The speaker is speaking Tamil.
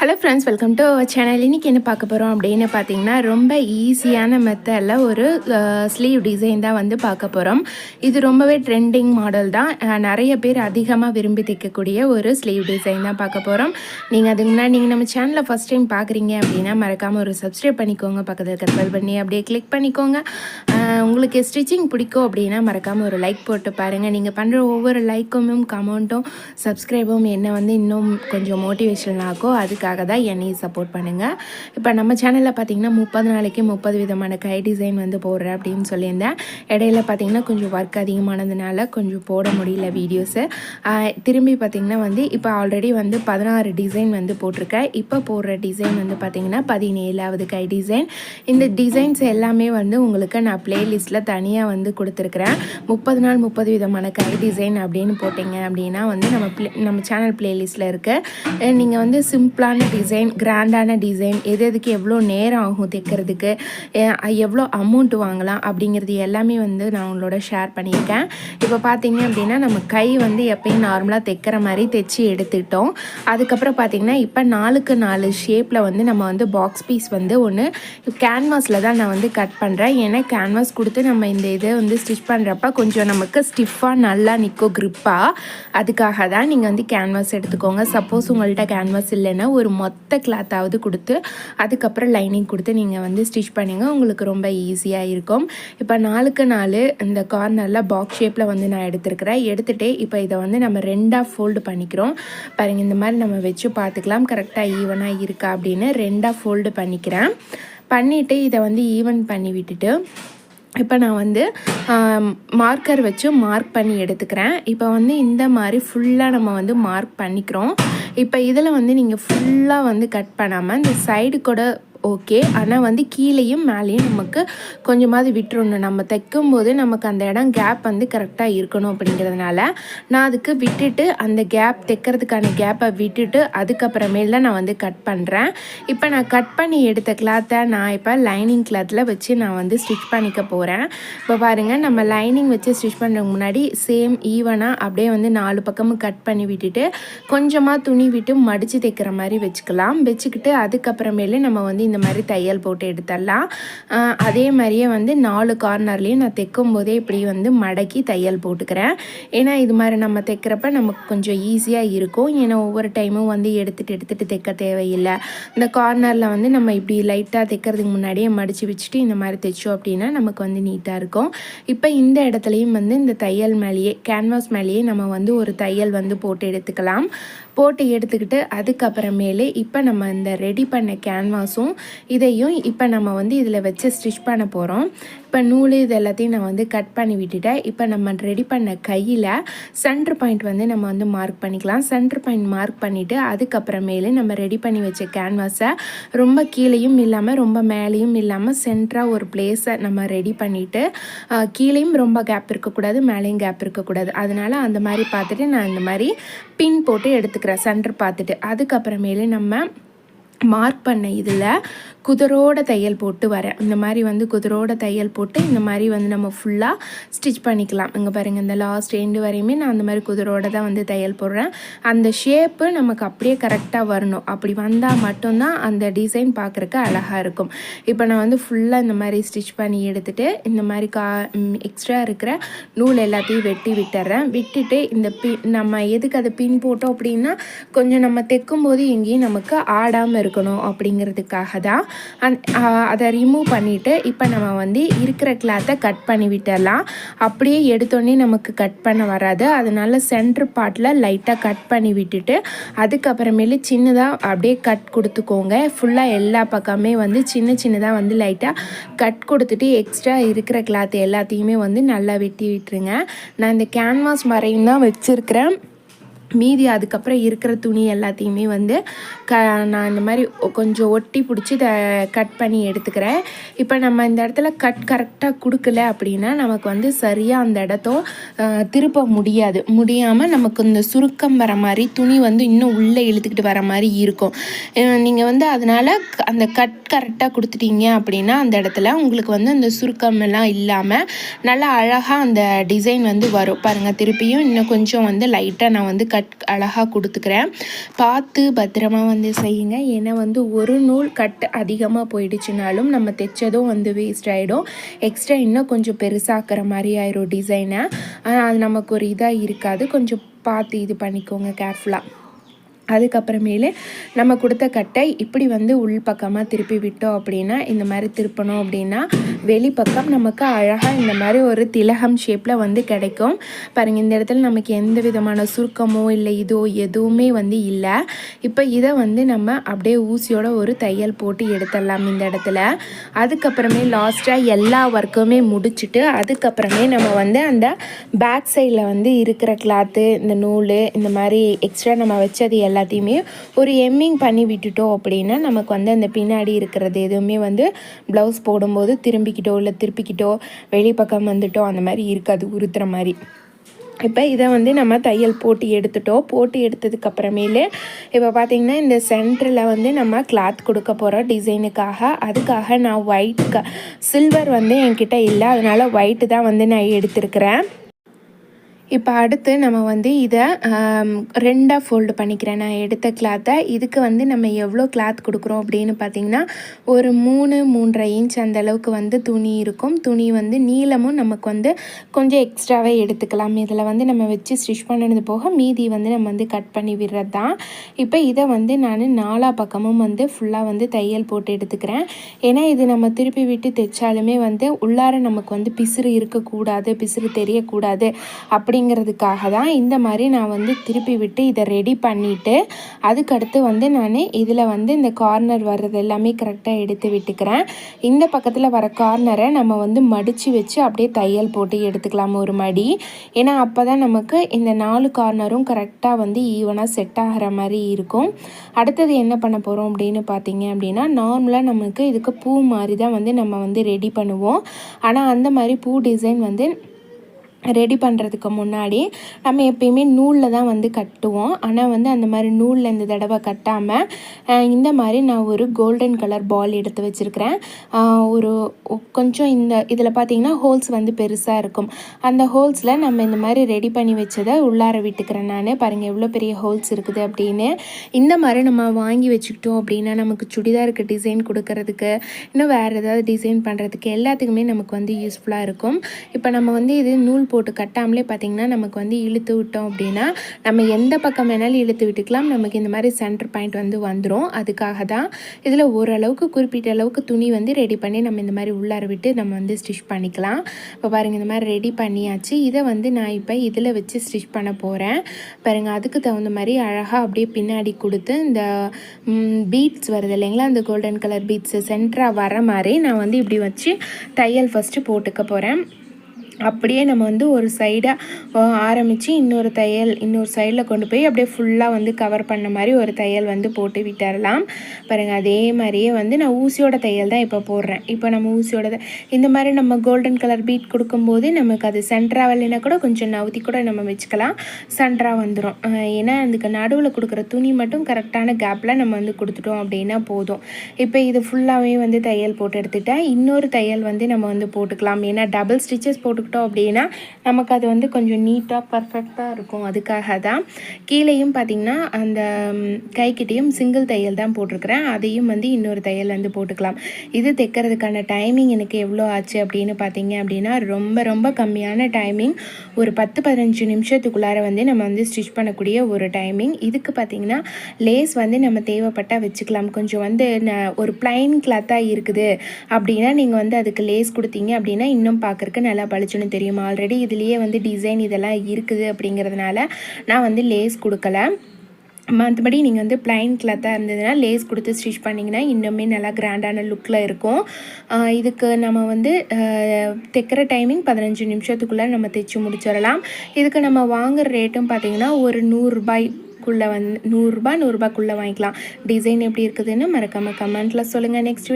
Hello friends welcome to channel இன்றைக்கி என்ன பார்க்க போகிறோம் அப்படின்னு பார்த்தீங்கன்னா ரொம்ப ஈஸியான மெத்தடில் ஒரு ஸ்லீவ் டிசைன் தான் வந்து பார்க்க போகிறோம் இது ரொம்பவே ட்ரெண்டிங் மாடல் தான். நிறைய பேர் அதிகமாக விரும்பி தைக்கக்கூடிய ஒரு ஸ்லீவ் டிசைன் தான் பார்க்க போகிறோம் நீங்கள் அதுக்கு முன்னாடி நீங்கள் நம்ம சேனலில் ஃபஸ்ட் டைம் பார்க்குறீங்க அப்படின்னா மறக்காமல் ஒரு சப்ஸ்கிரைப் பண்ணிக்கோங்க. பக்கத்தில் இருக்கிற பெல் பண்ணி அப்படியே கிளிக் பண்ணிக்கோங்க. உங்களுக்கு ஸ்டிச்சிங் பிடிக்கும் அப்படின்னா மறக்காமல் ஒரு லைக் போட்டு பாருங்கள் நீங்கள் பண்ணுற ஒவ்வொரு லைக்கும் கமெண்ட்டும் சப்ஸ்கிரைபும் என்ன வந்து இன்னும் கொஞ்சம் மோட்டிவேஷன் ஆகும் அதுக்காக தான் என்னையும் சப்போர்ட் பண்ணுங்கள் இப்போ நம்ம சேனலில் பார்த்தீங்கன்னா முப்பது நாளைக்கு முப்பது விதமான கை டிசைன் வந்து போடுறேன் அப்படின்னு சொல்லியிருந்தேன். இடையில பார்த்தீங்கன்னா கொஞ்சம் ஒர்க் அதிகமானதுனால கொஞ்சம் போட முடியல வீடியோஸு திரும்பி பார்த்தீங்கன்னா வந்து இப்போ ஆல்ரெடி வந்து பதினாறு டிசைன் வந்து போட்டிருக்கேன். இப்போ போடுற டிசைன் வந்து பார்த்தீங்கன்னா பதினேழாவது கை டிசைன் இந்த டிசைன்ஸ் எல்லாமே வந்து உங்களுக்கு நான் பிளேலிஸ்ட்டில் தனியாக வந்து கொடுத்துருக்குறேன். முப்பது நாள் முப்பது விதமான கை டிசைன் அப்படின்னு போட்டிங்க அப்படின்னா வந்து நம்ம நம்ம சேனல் பிளேலிஸ்ட்டில் இருக்குது நீங்கள் வந்து சிம்பிளான டிசைன் கிராண்டான டிசைன் எது எதுக்கு எவ்வளோ நேரம் ஆகும் தைக்கிறதுக்கு எவ்வளோ அமௌண்ட் வாங்கலாம் அப்படிங்கிறது எல்லாமே வந்து நான் உங்களோட ஷேர் பண்ணியிருக்கேன். இப்போ பார்த்தீங்க அப்படின்னா நம்ம கை வந்து எப்பயும் நார்மலாக தைக்கிற மாதிரி தைச்சி எடுத்துக்கிட்டோம். அதுக்கப்புறம் பார்த்தீங்கன்னா இப்போ நாலுக்கு நாலு ஷேப்பில் வந்து நம்ம வந்து பாக்ஸ் பீஸ் வந்து ஒன்று கேன்வாஸில் தான் நான் வந்து கட் பண்ணுறேன் ஏன்னா கேன்வாஸ் கொடுத்து நம்ம இந்த இதை வந்து ஸ்டிச் பண்ணுறப்ப கொஞ்சம் நமக்கு ஸ்டிஃபாக நல்லா நிற்கும் க்ரிப்பாக அதுக்காக தான் நீங்கள் வந்து கேன்வாஸ் எடுத்துக்கோங்க. சப்போஸ் உங்கள்கிட்ட கேன்வாஸ் இல்லைன்னா ஒரு மொத்த கிளாத்தாவது கொடுத்து அதுக்கப்புறம் லைனிங் கொடுத்து நீங்கள் வந்து ஸ்டிச் பண்ணுங்க. உங்களுக்கு ரொம்ப ஈஸியாக இருக்கும். இப்போ நாலுக்கு நாலு இந்த கார்னரில் பாக்ஸ் ஷேப்பில் வந்து நான் எடுத்துருக்கிறேன். எடுத்துகிட்டே இப்போ இதை வந்து நம்ம ரெண்டாக ஃபோல்டு பண்ணிக்கிறோம். பாருங்கள் இந்த மாதிரி நம்ம வச்சு பார்த்துக்கலாம். கரெக்டாக ஈவனாக இருக்கா அப்படின்னு ரெண்டாக ஃபோல்டு பண்ணிக்கிறேன். பண்ணிவிட்டு இதை வந்து ஈவன் பண்ணி விட்டுட்டு இப்போ நான் வந்து மார்க்கர் வச்சு மார்க் பண்ணி எடுத்துக்கிறேன். இப்போ வந்து இந்த மாதிரி ஃபுல்லாக நம்ம வந்து மார்க் பண்ணிக்கிறோம். இப்போ இதில் வந்து நீங்கள் ஃபுல்லாக வந்து கட் பண்ணாமல் இந்த சைடு கூட ஓகே ஆனால் வந்து கீழேயும் மேலேயும் நமக்கு கொஞ்சமாவது விட்டுறணும். நம்ம தைக்கும் போது நமக்கு அந்த இடம் கேப் வந்து கரெக்டாக இருக்கணும் அப்படிங்கிறதுனால நான் அதுக்கு விட்டுட்டு அந்த கேப் தைக்கிறதுக்கான கேப்பை விட்டுட்டு அதுக்கப்புறமேல் தான் நான் வந்து கட் பண்ணுறேன் இப்போ நான் கட் பண்ணி எடுத்த கிளாத்தை நான் இப்போ லைனிங் கிளாத்தில் வச்சு நான் வந்து ஸ்டிச் பண்ணிக்க போகிறேன் இப்போ பாருங்கள் நம்ம லைனிங் வச்சு ஸ்டிச் பண்ணுறதுக்கு முன்னாடி சேம் ஈவனாக அப்படியே வந்து நாலு பக்கமும் கட் பண்ணி விட்டுட்டு கொஞ்சமாக துணி விட்டு மடித்து தைக்கிற மாதிரி வச்சுக்கலாம். வச்சுக்கிட்டு அதுக்கப்புறமேலே நம்ம வந்து இந்த மாதிரி தையல் போட்டு எடுத்துடலாம் அதே மாதிரியே வந்து நாலு கார்னர்லேயும் நான் தைக்கும் போதே இப்படி வந்து மடக்கி தையல் போட்டுக்கிறேன். ஏன்னா இது மாதிரி நம்ம தைக்கிறப்ப நமக்கு கொஞ்சம் ஈஸியாக இருக்கும். ஏன்னா ஒவ்வொரு டைமும் வந்து எடுத்துகிட்டு எடுத்துகிட்டு தைக்க தேவையில்லை. இந்த கார்னரில் வந்து நம்ம இப்படி லைட்டாக தைக்கிறதுக்கு முன்னாடியே மடித்து வச்சுட்டு இந்த மாதிரி தைச்சோம் அப்படின்னா நமக்கு வந்து நீட்டாக இருக்கும். இப்போ இந்த இடத்துலையும் வந்து இந்த தையல் மேலேயே கேன்வாஸ் மேலேயே நம்ம வந்து ஒரு தையல் வந்து போட்டு எடுத்துக்கலாம். போட்டு எடுத்துக்கிட்டு அதுக்கப்புறமேலே இப்போ நம்ம இந்த ரெடி பண்ண கேன்வாஸும் இதையும் இப்போ நம்ம வந்து இதில் வச்சு ஸ்டிச் பண்ண போகிறோம் இப்போ நூல் இது எல்லாத்தையும் நான் வந்து கட் பண்ணி விட்டுட்டேன். இப்போ நம்ம ரெடி பண்ண கையில் சென்ட்ரு பாயிண்ட் வந்து நம்ம வந்து மார்க் பண்ணிக்கலாம். சென்ட்ரு பாயிண்ட் மார்க் பண்ணிவிட்டு அதுக்கப்புறமேலு நம்ம ரெடி பண்ணி வச்ச கேன்வாஸை ரொம்ப கீழேயும் இல்லாமல் ரொம்ப மேலேயும் இல்லாமல் சென்டராக ஒரு பிளேஸை நம்ம ரெடி பண்ணிவிட்டு கீழேயும் ரொம்ப கேப் இருக்கக்கூடாது மேலேயும் கேப் இருக்கக்கூடாது. அதனால் அந்த மாதிரி பார்த்துட்டு நான் இந்த மாதிரி பின் போட்டு எடுத்துக்கிறேன் சென்டர் பார்த்துட்டு. அதுக்கப்புறமேலு நம்ம மார்க் பண்ண இதில் குதிரோட தையல் போட்டு வரேன். இந்த மாதிரி வந்து குதிரோட தையல் போட்டு இந்த மாதிரி வந்து நம்ம ஃபுல்லாக ஸ்டிச் பண்ணிக்கலாம். இங்கே பாருங்கள் இந்த லாஸ்ட் எண்டு வரையுமே நான் அந்த மாதிரி குதிரோட தான் வந்து தையல் போடுறேன். அந்த ஷேப்பு நமக்கு அப்படியே கரெக்டாக வரணும். அப்படி வந்தால் மட்டும்தான் அந்த டிசைன் பார்க்குறக்கு அழகாக இருக்கும். இப்போ நான் வந்து ஃபுல்லாக இந்த மாதிரி ஸ்டிச் பண்ணி எடுத்துகிட்டு இந்த மாதிரி கா எக்ஸ்ட்ரா இருக்கிற நூல் எல்லாத்தையும் வெட்டி விட்டுறேன். விட்டுட்டு இந்த பி நம்ம எதுக்கு அதை பின் போட்டோம் அப்படின்னா கொஞ்சம் நம்ம தைக்கும் போது எங்கேயும் நமக்கு ஆடாமல் இருக்கணும் அப்படிங்கிறதுக்காக தான். அதை ரிமூவ் பண்ணிவிட்டு இப்போ நம்ம வந்து இருக்கிற கிளாத்தை கட் பண்ணி விட்டுடலாம் அப்படியே எடுத்தோடனே நமக்கு கட் பண்ண வராது. அதனால சென்டர் பார்ட்டில் லைட்டாக கட் பண்ணி விட்டுட்டு அதுக்கப்புறமேலு சின்னதாக அப்படியே கட் கொடுத்துக்கோங்க. ஃபுல்லாக எல்லா பக்கமே வந்து சின்ன சின்னதாக வந்து லைட்டாக கட் கொடுத்துட்டு எக்ஸ்ட்ரா இருக்கிற கிளாத் எல்லாத்தையுமே வந்து நல்லா வெட்டி விட்டுருங்க. நான் இந்த கேன்வாஸ் வரையும் தான் வச்சுருக்கிறேன். மீதி அதுக்கப்புறம் இருக்கிற துணி எல்லாத்தையுமே வந்து க நான் இந்த மாதிரி கொஞ்சம் ஒட்டி பிடிச்சி இதை கட் பண்ணி எடுத்துக்கிறேன். இப்போ நம்ம இந்த இடத்துல கட் கரெக்டாக கொடுக்கல அப்படின்னா நமக்கு வந்து சரியாக அந்த இடத்தோ திருப்ப முடியாது. முடியாமல் நமக்கு இந்த சுருக்கம் வர மாதிரி துணி வந்து இன்னும் உள்ளே இழுத்துக்கிட்டு வர மாதிரி இருக்கும். நீங்கள் வந்து அதனால் அந்த கட் கரெக்டாக கொடுத்துட்டீங்க அப்படின்னா அந்த இடத்துல உங்களுக்கு வந்து அந்த சுருக்கம் எல்லாம் இல்லாமல் நல்லா அழகாக அந்த டிசைன் வந்து வரும். பாருங்கள் திருப்பியும் இன்னும் கொஞ்சம் வந்து லைட்டாக நான் வந்து கட் கட் அழகாக கொடுத்துக்கிறேன். பார்த்து பத்திரமா வந்து செய்யுங்க. ஏன்னா வந்து ஒரு நூல் கட் அதிகமாக போயிடுச்சுனாலும் நம்ம தைச்சதும் வந்து வேஸ்ட் ஆகிடும் எக்ஸ்ட்ரா இன்னும் கொஞ்சம் பெருசாக்குற மாதிரி ஆயிரும் டிசைனை ஆனால் அது நமக்கு ஒரு இதாக இருக்காது. கொஞ்சம் பார்த்து இது பண்ணிக்கோங்க கேர்ஃபுல்லாக அதுக்கப்புறமேலு நம்ம கொடுத்த கட்டை இப்படி வந்து உள்பக்கமாக திருப்பி விட்டோம் அப்படின்னா இந்த மாதிரி திருப்பணும் அப்படின்னா வெளிப்பக்கம் நமக்கு அழகாக இந்த மாதிரி ஒரு திலகம் ஷேப்பில் வந்து கிடைக்கும். பாருங்கள் இந்த இடத்துல நமக்கு எந்த விதமான சுருக்கமோ இல்லை இதோ எதுவுமே வந்து இல்லை. இப்போ இதை வந்து நம்ம அப்படியே ஊசியோட ஒரு தையல் போட்டு எடுத்துடலாம் இந்த இடத்துல. அதுக்கப்புறமே லாஸ்ட்டாக எல்லா ஒர்க்குமே முடிச்சுட்டு அதுக்கப்புறமே நம்ம வந்து அந்த பேக் சைடில் வந்து இருக்கிற கிளாத்து இந்த நூல் இந்த மாதிரி எக்ஸ்ட்ரா நம்ம வச்சது எல்லாம் எல்லாத்தையுமே ஒரு எம்மிங் பண்ணி விட்டுட்டோம் அப்படின்னா நமக்கு வந்து அந்த பின்னாடி இருக்கிறது எதுவுமே வந்து ப்ளவுஸ் போடும்போது திரும்பிக்கிட்டோ இல்லை திருப்பிக்கிட்டோ வெளிப்பக்கம் வந்துட்டோ அந்த மாதிரி இருக்காது உறுத்துற மாதிரி. இப்போ இதை வந்து நம்ம தையல் போட்டு எடுத்துட்டோம் போட்டு எடுத்ததுக்கப்புறமேலே இப்போ பார்த்திங்கன்னா இந்த சென்டரில் வந்து நம்ம கிளாத் கொடுக்க போகிறோம் டிசைனுக்காக அதுக்காக நான் ஒயிட் க சில்வர் வந்து என்கிட்ட இல்லை. அதனால் ஒயிட்டு தான் வந்து நான் எடுத்திருக்கிறேன். இப்போ அடுத்து நம்ம வந்து இதை ரெண்டாக ஃபோல்டு பண்ணிக்கிறேன். நான் எடுத்த கிளாத்தை இதுக்கு வந்து நம்ம எவ்வளோ கிளாத் கொடுக்குறோம் அப்படின்னு பார்த்திங்கன்னா ஒரு மூணு மூன்றரை இன்ச் அந்தளவுக்கு வந்து துணி இருக்கும். துணி வந்து நீளமும் நமக்கு வந்து கொஞ்சம் எக்ஸ்ட்ராவே எடுத்துக்கலாம். இதில் வந்து நம்ம வச்சு ஸ்டிச் பண்ணினது போக மீதி வந்து நம்ம வந்து கட் பண்ணி விடுறது தான் இப்போ இதை வந்து நான் நாலா பக்கமும் வந்து ஃபுல்லாக வந்து தையல் போட்டு எடுத்துக்கிறேன். ஏன்னா இது நம்ம திருப்பி விட்டு தைச்சாலுமே வந்து உள்ளார நமக்கு வந்து பிசுறு இருக்கக்கூடாது பிசுறு தெரியக்கூடாது. அப்படி அப்படிங்கிறதுக்காக தான் இந்த மாதிரி நான் வந்து திருப்பி விட்டு இதை ரெடி பண்ணிவிட்டு அதுக்கடுத்து வந்து நான் இதில் வந்து இந்த கார்னர் வர்றது எல்லாமே கரெக்டாக எடுத்து விட்டுக்கிறேன். இந்த பக்கத்தில் வர கார்னரை நம்ம வந்து மடித்து வச்சு அப்படியே தையல் போட்டு எடுத்துக்கலாம் ஒரு மடி. ஏன்னா அப்போ தான் நமக்கு இந்த நாலு கார்னரும் கரெக்டாக வந்து ஈவனாக செட் ஆகிற மாதிரி இருக்கும். அடுத்தது என்ன பண்ண போகிறோம் அப்படின்னு பார்த்தீங்க அப்படின்னா நார்மலாக நமக்கு இதுக்கு பூ மாதிரி தான் வந்து நம்ம வந்து ரெடி பண்ணுவோம். ஆனால் அந்த மாதிரி பூ டிசைன் வந்து ரெடி பண்ணுறதுக்கு முன்னாடி நம்ம எப்பயுமே நூலில் தான் வந்து கட்டுவோம். ஆனால் வந்து அந்த மாதிரி நூலில் இந்த தடவை கட்டாமல் இந்த மாதிரி நான் ஒரு கோல்டன் கலர் பால் எடுத்து வச்சுருக்கிறேன். ஒரு கொஞ்சம் இந்த இதில் பார்த்திங்கன்னா ஹோல்ஸ் வந்து பெருசாக இருக்கும். அந்த ஹோல்ஸில் நம்ம இந்த மாதிரி ரெடி பண்ணி வச்சதை உள்ளார விட்டுக்கிறேன் நான். பாருங்கள் எவ்வளோ பெரிய ஹோல்ஸ் இருக்குது அப்படின்னு. இந்த மாதிரி நம்ம வாங்கி வச்சுக்கிட்டோம் அப்படின்னா நமக்கு சுடிதாருக்கு டிசைன் கொடுக்கறதுக்கு இன்னும் வேறு ஏதாவது டிசைன் பண்ணுறதுக்கு எல்லாத்துக்குமே நமக்கு வந்து யூஸ்ஃபுல்லாக இருக்கும். இப்போ நம்ம வந்து இது நூல் போட்டு கட்டாமலே பார்த்திங்கன்னா நமக்கு வந்து இழுத்து விட்டோம் அப்படின்னா நம்ம எந்த பக்கம் வேணாலும் இழுத்து விட்டுக்கலாம். நமக்கு இந்த மாதிரி சென்டர் பாயிண்ட் வந்து வந்துடும் அதுக்காக தான் இதில் ஓரளவுக்கு குறிப்பிட்ட அளவுக்கு துணி வந்து ரெடி பண்ணி நம்ம இந்த மாதிரி உள்ளார விட்டு நம்ம வந்து ஸ்டிச் பண்ணிக்கலாம். இப்போ பாருங்கள் இந்த மாதிரி ரெடி பண்ணியாச்சு. இதை வந்து நான் இப்போ இதில் வச்சு ஸ்டிச் பண்ண போகிறேன் பாருங்கள் அதுக்கு தகுந்த மாதிரி அழகாக அப்படியே பின்னாடி கொடுத்து இந்த பீட்ஸ் வருது இல்லைங்களா? அந்த கோல்டன் கலர் பீட்ஸு சென்டராக வர மாதிரி நான் வந்து இப்படி வச்சு தையல் ஃபஸ்ட்டு போட்டுக்க போகிறேன் அப்படியே நம்ம வந்து ஒரு சைடாக ஆரம்பித்து இன்னொரு தையல் இன்னொரு சைடில் கொண்டு போய் அப்படியே ஃபுல்லாக வந்து கவர் பண்ண மாதிரி ஒரு தையல் வந்து போட்டு விட்டுறலாம். பாருங்கள் அதே மாதிரியே வந்து நான் ஊசியோட தையல் தான் இப்போ போடுறேன். இப்போ நம்ம ஊசியோட இந்த மாதிரி நம்ம கோல்டன் கலர் பீட் கொடுக்கும்போது நமக்கு அது சென்டராக வரலைன்னா கூட கொஞ்சம் நவுத்தி கூட நம்ம வச்சுக்கலாம். சென்டராக வந்துடும் ஏன்னா அதுக்கு நடுவில் கொடுக்குற துணி மட்டும் கரெக்டான கேப்பில் நம்ம வந்து கொடுத்துட்டோம் அப்படின்னா போதும். இப்போ இது ஃபுல்லாகவே வந்து தையல் போட்டு எடுத்துட்டேன் இன்னொரு தையல் வந்து நம்ம வந்து போட்டுக்கலாம். ஏன்னா டபுள் ஸ்டிச்சஸ் போட்டு போட்டுக்கிட்டோம் அப்படின்னா நமக்கு அது வந்து கொஞ்சம் நீட்டாக பர்ஃபெக்டாக இருக்கும். அதுக்காக தான் கீழேயும் பார்த்திங்கன்னா அந்த கைக்கிட்டேயும் சிங்கிள் தையல் தான் போட்டிருக்கிறேன். அதையும் வந்து இன்னொரு தையல் வந்து போட்டுக்கலாம். இது தைக்கிறதுக்கான டைமிங் எனக்கு எவ்வளோ ஆச்சு அப்படின்னு பார்த்தீங்க அப்படின்னா ரொம்ப ரொம்ப கம்மியான டைமிங் ஒரு பத்து பதினஞ்சு நிமிஷத்துக்குள்ளார வந்து நம்ம வந்து ஸ்டிச் பண்ணக்கூடிய ஒரு டைமிங் இதுக்கு பார்த்திங்கன்னா லேஸ் வந்து நம்ம தேவைப்பட்டால் வச்சுக்கலாம். கொஞ்சம் வந்து ஒரு பிளைன் கிளாத்தாக இருக்குது அப்படின்னா நீங்கள் வந்து அதுக்கு லேஸ் கொடுத்தீங்க அப்படின்னா இன்னும் பார்க்குறக்கு நல்லா பளிச்சு ஆச்சுன்னு தெரியும்? ஆல்ரெடி இதுலேயே வந்து டிசைன் இதெல்லாம் இருக்குது அப்படிங்கிறதுனால நான் வந்து லேஸ் கொடுக்கல. மற்றபடி நீங்கள் வந்து பிளைன் கிளாத்தாக இருந்ததுன்னா லேஸ் கொடுத்து ஸ்டிச் பண்ணிங்கன்னா இன்னுமே நல்லா கிராண்டான லுக்கில் இருக்கும். இதுக்கு நம்ம வந்து தைக்கிற டைமிங் பதினஞ்சு நிமிஷத்துக்குள்ளே நம்ம தைச்சி முடிச்சிடலாம். இதுக்கு நம்ம வாங்குகிற ரேட்டும் பார்த்திங்கன்னா ஒரு நூறுரூபாய் குள்ளே வந்து நூறுரூபா நூறுரூபாக்குள்ளே வாங்கிக்கலாம். டிசைன் எப்படி இருக்குதுன்னு மறக்காமல் கமெண்ட்டில் சொல்லுங்கள் நெக்ஸ்ட்